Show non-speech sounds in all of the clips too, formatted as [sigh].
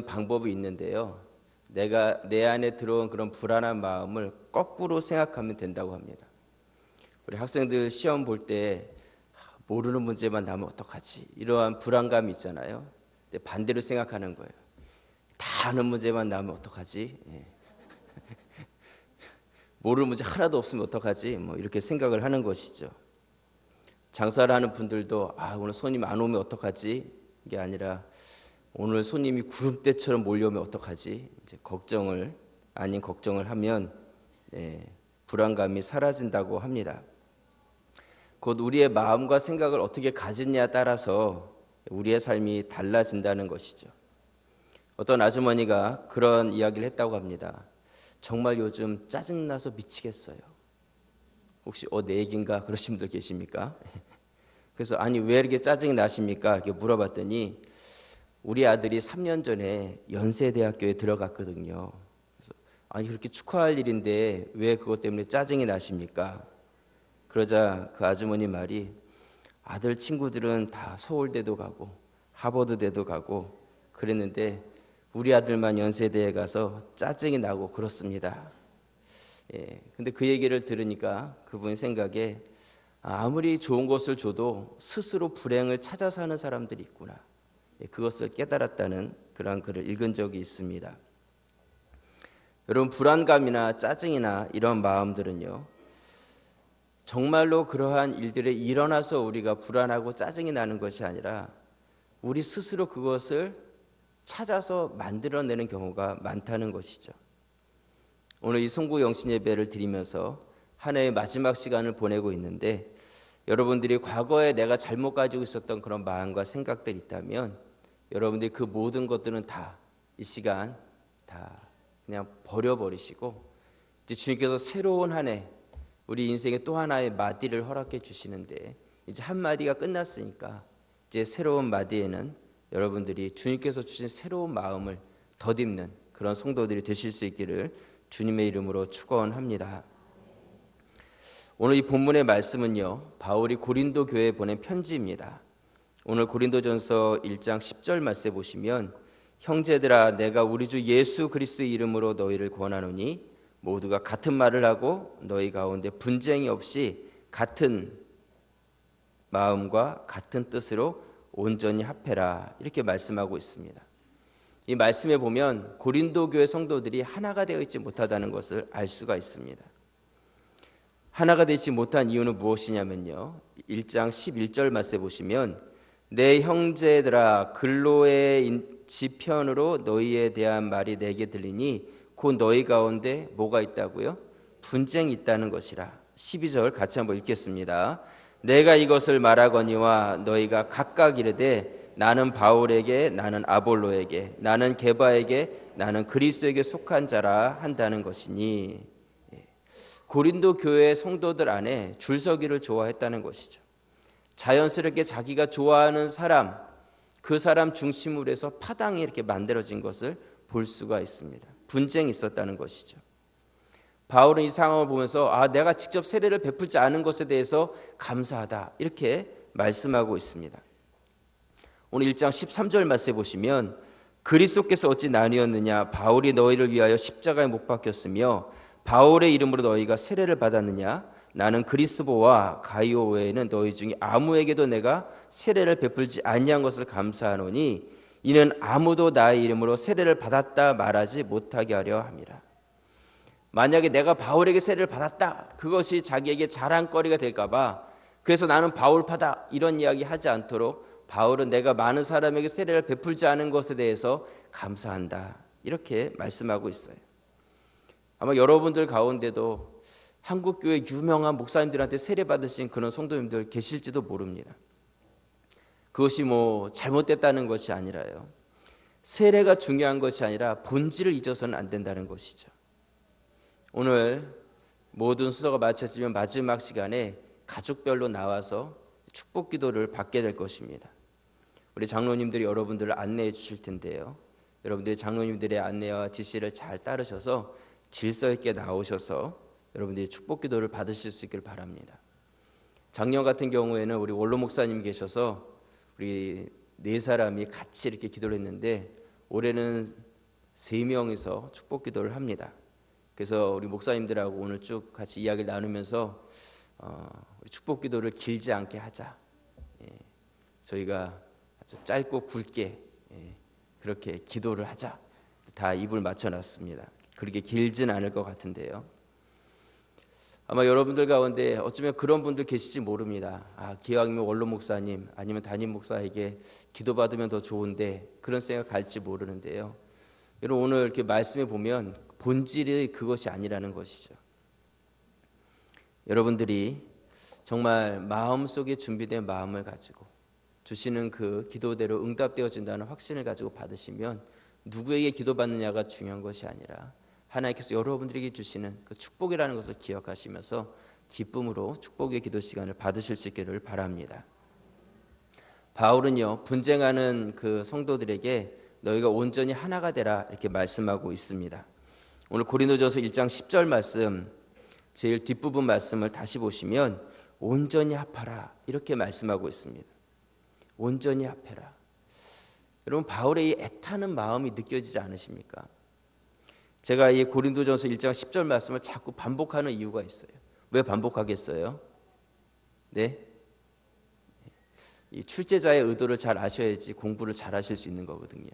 방법이 있는데요. 내가 내 안에 들어온 그런 불안한 마음을 거꾸로 생각하면 된다고 합니다. 우리 학생들 시험 볼 때 모르는 문제만 나면 어떡하지? 이러한 불안감이 있잖아요. 반대로 생각하는 거예요. 다 아는 문제만 나면 어떡하지? 예. [laughs] 모르는 문제 하나도 없으면 어떡하지? 뭐 이렇게 생각을 하는 것이죠. 장사를 하는 분들도 아 오늘 손님 안 오면 어떡하지? 이게 아니라 오늘 손님이 구름대처럼 몰려오면 어떡하지? 이제 걱정을 아닌 걱정을 하면 예, 불안감이 사라진다고 합니다. 곧 우리의 마음과 생각을 어떻게 가지냐에 따라서 우리의 삶이 달라진다는 것이죠. 어떤 아주머니가 그런 이야기를 했다고 합니다. 정말 요즘 짜증나서 미치겠어요. 혹시 어 내 얘기인가 그러신 분들 계십니까? [laughs] 그래서 아니 왜 이렇게 짜증이 나십니까? 이렇게 물어봤더니 우리 아들이 3년 전에 연세대학교에 들어갔거든요. 그래서 아니 그렇게 축하할 일인데 왜 그것 때문에 짜증이 나십니까? 그러자 그 아주머니 말이 아들 친구들은 다 서울대도 가고 하버드대도 가고 그랬는데 우리 아들만 연세대에 가서 짜증이 나고 그렇습니다. 예, 근데 그 얘기를 들으니까 그분 생각에 아무리 좋은 것을 줘도 스스로 불행을 찾아 사는 사람들이 있구나. 예, 그것을 깨달았다는 그런 글을 읽은 적이 있습니다. 여러분 불안감이나 짜증이나 이런 마음들은요. 정말로 그러한 일들이 일어나서 우리가 불안하고 짜증이 나는 것이 아니라 우리 스스로 그것을 찾아서 만들어내는 경우가 많다는 것이죠. 오늘 이 송구 영신 예배를 드리면서 한 해의 마지막 시간을 보내고 있는데 여러분들이 과거에 내가 잘못 가지고 있었던 그런 마음과 생각들이 있다면 여러분들이 그 모든 것들은 다 이 시간 다 그냥 버려버리시고 이제 주님께서 새로운 한 해 우리 인생의 또 하나의 마디를 허락해 주시는데 이제 한 마디가 끝났으니까 이제 새로운 마디에는 여러분들이 주님께서 주신 새로운 마음을 덧입는 그런 성도들이 되실 수 있기를 주님의 이름으로 축원합니다. 오늘 이 본문의 말씀은요. 바울이 고린도 교회에 보낸 편지입니다. 오늘 고린도전서 1장 10절 말씀에 보시면 형제들아 내가 우리 주 예수 그리스도의 이름으로 너희를 권하노니 모두가 같은 말을 하고 너희 가운데 분쟁이 없이 같은 마음과 같은 뜻으로 온전히 합해라 이렇게 말씀하고 있습니다. 이 말씀에 보면 고린도 교회 성도들이 하나가 되어 있지 못하다는 것을 알 수가 있습니다. 하나가 되지 못한 이유는 무엇이냐면요. 1장 11절 말씀에 보시면 내 형제들아 근로의 지편으로 너희에 대한 말이 내게 들리니 곧 너희 가운데 뭐가 있다고요? 분쟁이 있다는 것이라. 12절 같이 한번 읽겠습니다. 내가 이것을 말하거니와 너희가 각각 이르되 나는 바울에게 나는 아볼로에게 나는 게바에게 나는 그리스도에게 속한 자라 한다는 것이니 예. 고린도 교회 성도들 안에 줄서기를 좋아했다는 것이죠. 자연스럽게 자기가 좋아하는 사람 그 사람 중심으로 해서 파당이 이렇게 만들어진 것을 볼 수가 있습니다. 분쟁이 있었다는 것이죠. 바울은 이 상황을 보면서 아 내가 직접 세례를 베풀지 않은 것에 대해서 감사하다 이렇게 말씀하고 있습니다. 오늘 1장 13절 말씀해 보시면 그리스도께서 어찌 나뉘었느냐 바울이 너희를 위하여 십자가에 못 박혔으며 바울의 이름으로 너희가 세례를 받았느냐 나는 그리스도와 가이오 외에는 너희 중에 아무에게도 내가 세례를 베풀지 아니한 것을 감사하노니 이는 아무도 나의 이름으로 세례를 받았다 말하지 못하게 하려 함이라. 만약에 내가 바울에게 세례를 받았다 그것이 자기에게 자랑거리가 될까 봐 그래서 나는 바울파다 이런 이야기 하지 않도록 바울은 내가 많은 사람에게 세례를 베풀지 않은 것에 대해서 감사한다 이렇게 말씀하고 있어요. 아마 여러분들 가운데도 한국 교회 유명한 목사님들한테 세례 받으신 그런 성도님들 계실지도 모릅니다. 그것이 뭐 잘못됐다는 것이 아니라요. 세례가 중요한 것이 아니라 본질을 잊어서는 안 된다는 것이죠. 오늘 모든 수서가 마쳐지면 마지막 시간에 가족별로 나와서 축복 기도를 받게 될 것입니다. 우리 장로님들이 여러분들을 안내해 주실 텐데요. 여러분들이 장로님들의 안내와 지시를 잘 따르셔서 질서 있게 나오셔서 여러분들이 축복 기도를 받으실 수 있기를 바랍니다. 작년 같은 경우에는 우리 원로 목사님 계셔서 우리 네 사람이 같이 이렇게 기도를 했는데 올해는 세 명이서 축복 기도를 합니다. 그래서 우리 목사님들하고 오늘 쭉 같이 이야기를 나누면서 어, 축복 기도를 길지 않게 하자. 예, 저희가 아주 짧고 굵게 예, 그렇게 기도를 하자. 다 입을 맞춰놨습니다. 그렇게 길진 않을 것 같은데요. 아마 여러분들 가운데 어쩌면 그런 분들 계실지 모릅니다. 아, 기왕이면 원로 목사님 아니면 담임 목사에게 기도 받으면 더 좋은데 그런 생각 갈지 모르는데요. 여러분 오늘 이렇게 말씀해 보면 본질이 그것이 아니라는 것이죠. 여러분들이 정말 마음속에 준비된 마음을 가지고 주시는 그 기도대로 응답되어진다는 확신을 가지고 받으시면 누구에게 기도받느냐가 중요한 것이 아니라 하나님께서 여러분들에게 주시는 그 축복이라는 것을 기억하시면서 기쁨으로 축복의 기도 시간을 받으실 수 있기를 바랍니다. 바울은요 분쟁하는 그 성도들에게 너희가 온전히 하나가 되라 이렇게 말씀하고 있습니다. 오늘 고린도전서 1장 10절 말씀 제일 뒷부분 말씀을 다시 보시면 온전히 합하라 이렇게 말씀하고 있습니다. 온전히 합해라. 여러분 바울의 이 애타는 마음이 느껴지지 않으십니까? 제가 이 고린도전서 1장 10절 말씀을 자꾸 반복하는 이유가 있어요. 왜 반복하겠어요? 네? 이 출제자의 의도를 잘 아셔야지 공부를 잘 하실 수 있는 거거든요.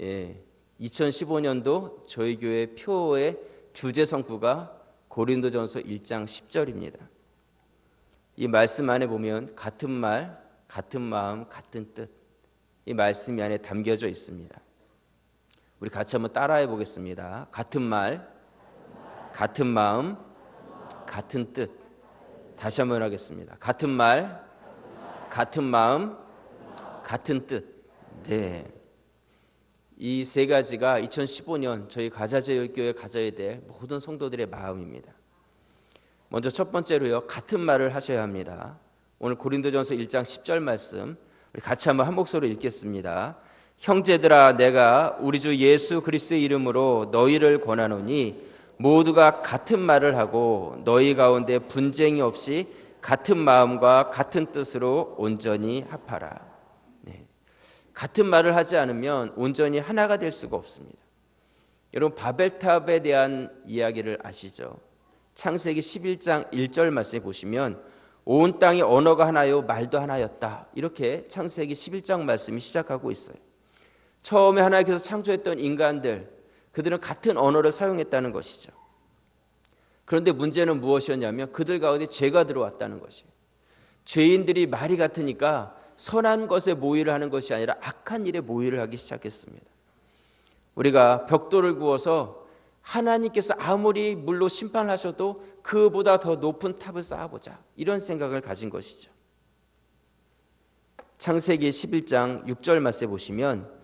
예. 2015년도 저희 교회 표의 주제 성구가 고린도전서 1장 10절입니다. 이 말씀 안에 보면 같은 말, 같은 마음, 같은 뜻. 이 말씀이 안에 담겨져 있습니다. 우리 같이 한번 따라해 보겠습니다. 같은 말, 같은 마음, 같은 뜻. 다시 한번 하겠습니다. 같은 말, 같은 마음, 같은 뜻. 네. 이 세 가지가 2015년 저희 가자제일교회 가져야 될 모든 성도들의 마음입니다. 먼저 첫 번째로요. 같은 말을 하셔야 합니다. 오늘 고린도전서 1장 10절 말씀 우리 같이 한번 한 목소리로 읽겠습니다. 형제들아 내가 우리 주 예수 그리스도의 이름으로 너희를 권하노니 모두가 같은 말을 하고 너희 가운데 분쟁이 없이 같은 마음과 같은 뜻으로 온전히 합하라. 네. 같은 말을 하지 않으면 온전히 하나가 될 수가 없습니다. 여러분 바벨탑에 대한 이야기를 아시죠? 창세기 11장 1절 말씀에 보시면 온 땅의 언어가 하나요 말도 하나였다. 이렇게 창세기 11장 말씀이 시작하고 있어요. 처음에 하나님께서 창조했던 인간들 그들은 같은 언어를 사용했다는 것이죠. 그런데 문제는 무엇이었냐면 그들 가운데 죄가 들어왔다는 것이에요. 죄인들이 말이 같으니까 선한 것에 모의를 하는 것이 아니라 악한 일에 모의를 하기 시작했습니다. 우리가 벽돌을 구워서 하나님께서 아무리 물로 심판하셔도 그보다 더 높은 탑을 쌓아보자 이런 생각을 가진 것이죠. 창세기 11장 6절 말씀에 보시면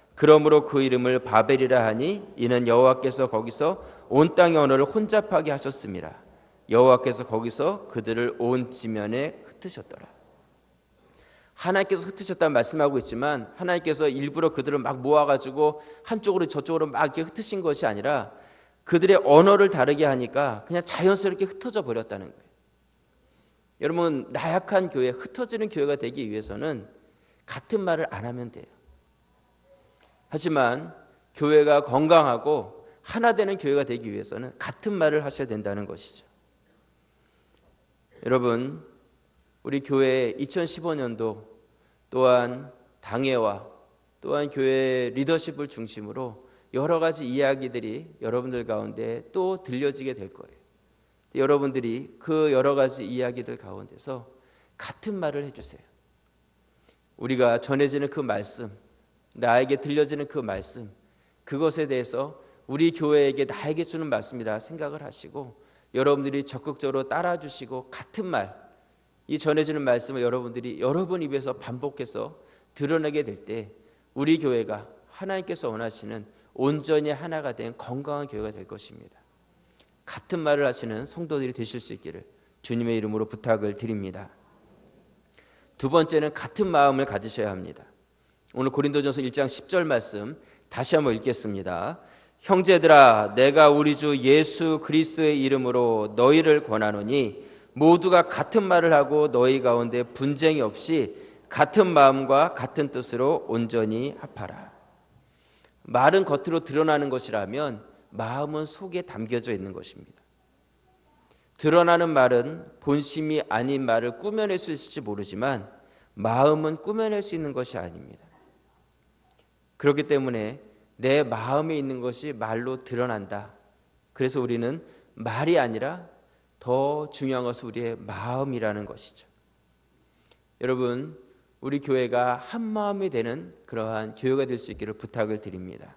그러므로 그 이름을 바벨이라 하니 이는 여호와께서 거기서 온 땅의 언어를 혼잡하게 하셨습니다. 여호와께서 거기서 그들을 온 지면에 흩으셨더라. 하나님께서 흩으셨다는 말씀하고 있지만 하나님께서 일부러 그들을 막 모아가지고 한쪽으로 저쪽으로 막 이렇게 흩으신 것이 아니라 그들의 언어를 다르게 하니까 그냥 자연스럽게 흩어져 버렸다는 거예요. 여러분 나약한 교회, 흩어지는 교회가 되기 위해서는 같은 말을 안 하면 돼요. 하지만 교회가 건강하고 하나 되는 교회가 되기 위해서는 같은 말을 하셔야 된다는 것이죠. 여러분, 우리 교회 2015년도 또한 당회와 또한 교회 리더십을 중심으로 여러 가지 이야기들이 여러분들 가운데 또 들려지게 될 거예요. 여러분들이 그 여러 가지 이야기들 가운데서 같은 말을 해주세요. 우리가 전해지는 그 말씀, 나에게 들려지는 그 말씀, 그것에 대해서 우리 교회에게 나에게 주는 말씀이라 생각을 하시고 여러분들이 적극적으로 따라 주시고 같은 말, 이 전해지는 말씀을 여러분들이 여러분 입에서 반복해서 드러내게 될 때 우리 교회가 하나님께서 원하시는 온전히 하나가 된 건강한 교회가 될 것입니다. 같은 말을 하시는 성도들이 되실 수 있기를 주님의 이름으로 부탁을 드립니다. 두 번째는 같은 마음을 가지셔야 합니다. 오늘 고린도전서 1장 10절 말씀 다시 한번 읽겠습니다. 형제들아 내가 우리 주 예수 그리스도의 이름으로 너희를 권하노니 모두가 같은 말을 하고 너희 가운데 분쟁이 없이 같은 마음과 같은 뜻으로 온전히 합하라. 말은 겉으로 드러나는 것이라면 마음은 속에 담겨져 있는 것입니다. 드러나는 말은 본심이 아닌 말을 꾸며낼 수 있을지 모르지만 마음은 꾸며낼 수 있는 것이 아닙니다. 그렇기 때문에 내 마음에 있는 것이 말로 드러난다. 그래서 우리는 말이 아니라 더 중요한 것은 우리의 마음이라는 것이죠. 여러분, 우리 교회가 한 마음이 되는 그러한 교회가 될 수 있기를 부탁을 드립니다.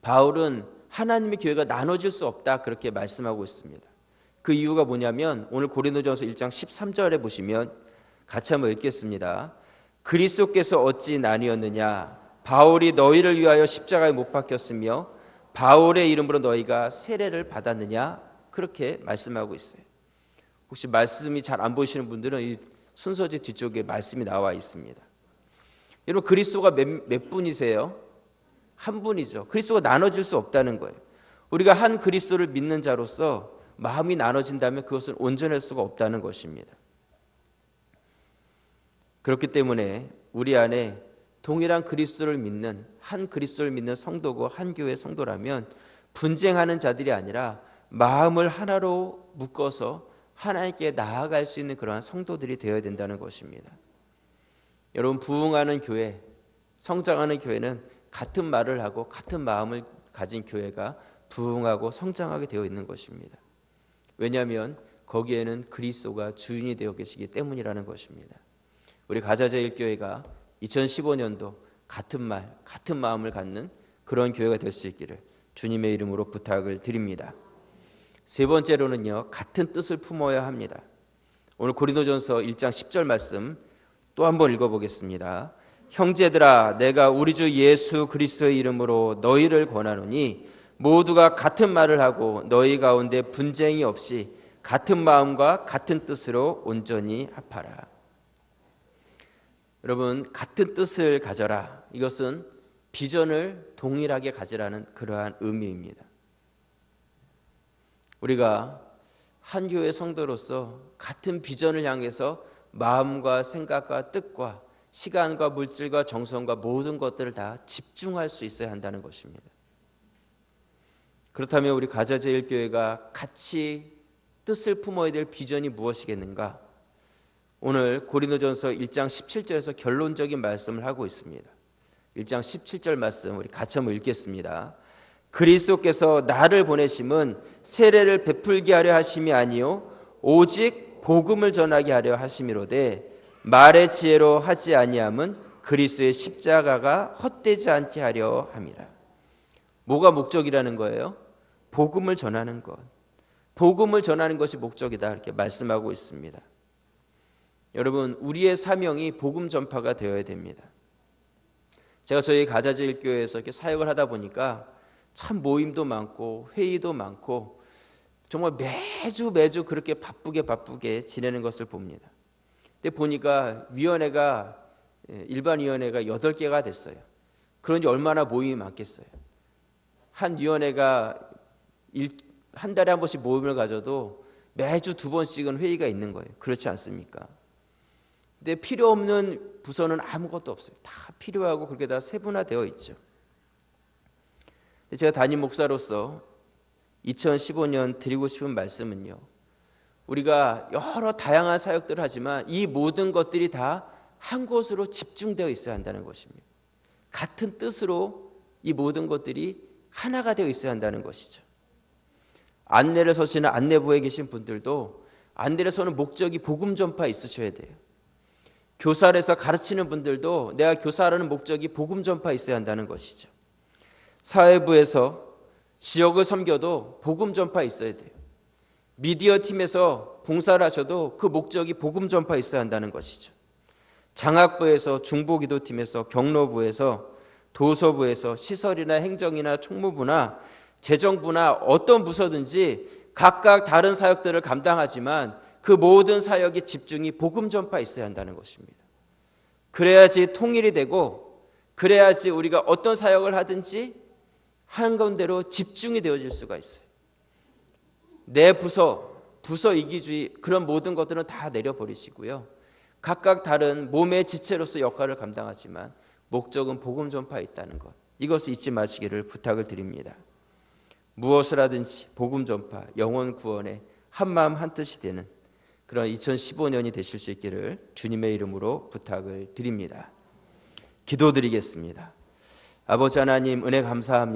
바울은 하나님의 교회가 나눠질 수 없다 그렇게 말씀하고 있습니다. 그 이유가 뭐냐면 오늘 고린도전서 1장 13절에 보시면 같이 한번 읽겠습니다. 그리스도께서 어찌 나뉘었느냐 바울이 너희를 위하여 십자가에 못 박혔으며 바울의 이름으로 너희가 세례를 받았느냐 그렇게 말씀하고 있어요. 혹시 말씀이 잘 안 보이시는 분들은 이 순서지 뒤쪽에 말씀이 나와 있습니다. 여러분 그리스도가 몇, 몇 분이세요? 한 분이죠. 그리스도가 나눠질 수 없다는 거예요. 우리가 한 그리스도를 믿는 자로서 마음이 나눠진다면 그것은 온전할 수가 없다는 것입니다. 그렇기 때문에 우리 안에 동일한 그리스도를 믿는 한 그리스도를 믿는 성도고 한 교회 성도라면 분쟁하는 자들이 아니라 마음을 하나로 묶어서 하나님께 나아갈 수 있는 그러한 성도들이 되어야 된다는 것입니다. 여러분 부흥하는 교회, 성장하는 교회는 같은 말을 하고 같은 마음을 가진 교회가 부흥하고 성장하게 되어 있는 것입니다. 왜냐하면 거기에는 그리스도가 주인이 되어 계시기 때문이라는 것입니다. 우리 가자제일 교회가 2015년도 같은 말, 같은 마음을 갖는 그런 교회가 될 수 있기를 주님의 이름으로 부탁을 드립니다. 세 번째로는요, 같은 뜻을 품어야 합니다. 오늘 고린도전서 1장 10절 말씀 또 한번 읽어 보겠습니다. 형제들아, 내가 우리 주 예수 그리스도의 이름으로 너희를 권하노니 모두가 같은 말을 하고 너희 가운데 분쟁이 없이 같은 마음과 같은 뜻으로 온전히 합하라. 여러분 같은 뜻을 가져라. 이것은 비전을 동일하게 가지라는 그러한 의미입니다. 우리가 한 교회 성도로서 같은 비전을 향해서 마음과 생각과 뜻과 시간과 물질과 정성과 모든 것들을 다 집중할 수 있어야 한다는 것입니다. 그렇다면 우리 가자제일교회가 같이 뜻을 품어야 될 비전이 무엇이겠는가? 오늘 고린도전서 1장 17절에서 결론적인 말씀을 하고 있습니다. 1장 17절 말씀 우리 같이 한번 읽겠습니다. 그리스도께서 나를 보내심은 세례를 베풀게 하려 하심이 아니요 오직 복음을 전하게 하려 하심이로되 말의 지혜로 하지 아니함은 그리스도의 십자가가 헛되지 않게 하려 함이라. 뭐가 목적이라는 거예요? 복음을 전하는 것. 복음을 전하는 것이 목적이다 이렇게 말씀하고 있습니다. 여러분 우리의 사명이 복음 전파가 되어야 됩니다. 제가 저희 가자제일 교회에서 이렇게 사역을 하다 보니까 참 모임도 많고 회의도 많고 정말 매주 매주 그렇게 바쁘게 바쁘게 지내는 것을 봅니다. 근데 보니까 위원회가 예, 일반 위원회가 8개가 됐어요. 그런지 얼마나 모임이 많겠어요. 한 위원회가 일, 한 달에 한 번씩 모임을 가져도 매주 두 번씩은 회의가 있는 거예요. 그렇지 않습니까? 근데 필요 없는 부서는 아무것도 없어요. 다 필요하고 그렇게 다 세분화되어 있죠. 제가 담임 목사로서 2015년 드리고 싶은 말씀은요. 우리가 여러 다양한 사역들을 하지만 이 모든 것들이 다 한 곳으로 집중되어 있어야 한다는 것입니다. 같은 뜻으로 이 모든 것들이 하나가 되어 있어야 한다는 것이죠. 안내를 서시는 안내부에 계신 분들도 안내를 서는 목적이 복음 전파 있으셔야 돼요. 교사를 해서 가르치는 분들도 내가 교사라는 목적이 복음 전파 있어야 한다는 것이죠. 사회부에서 지역을 섬겨도 복음 전파 있어야 돼요. 미디어 팀에서 봉사를 하셔도 그 목적이 복음 전파 있어야 한다는 것이죠. 장학부에서 중보기도팀에서 경로부에서 도서부에서 시설이나 행정이나 총무부나 재정부나 어떤 부서든지 각각 다른 사역들을 감당하지만 그 모든 사역의 집중이 복음 전파에 있어야 한다는 것입니다. 그래야지 통일이 되고 그래야지 우리가 어떤 사역을 하든지 한 건대로 집중이 되어질 수가 있어요. 내 부서, 부서 이기주의 그런 모든 것들은 다 내려버리시고요. 각각 다른 몸의 지체로서 역할을 감당하지만 목적은 복음 전파에 있다는 것. 이것을 잊지 마시기를 부탁을 드립니다. 무엇을 하든지 복음 전파, 영혼 구원에 한 마음 한 뜻이 되는 그런 2015년이 되실 수 있기를 주님의 이름으로 부탁을 드립니다. 기도드리겠습니다. 아버지 하나님 은혜 감사합니다.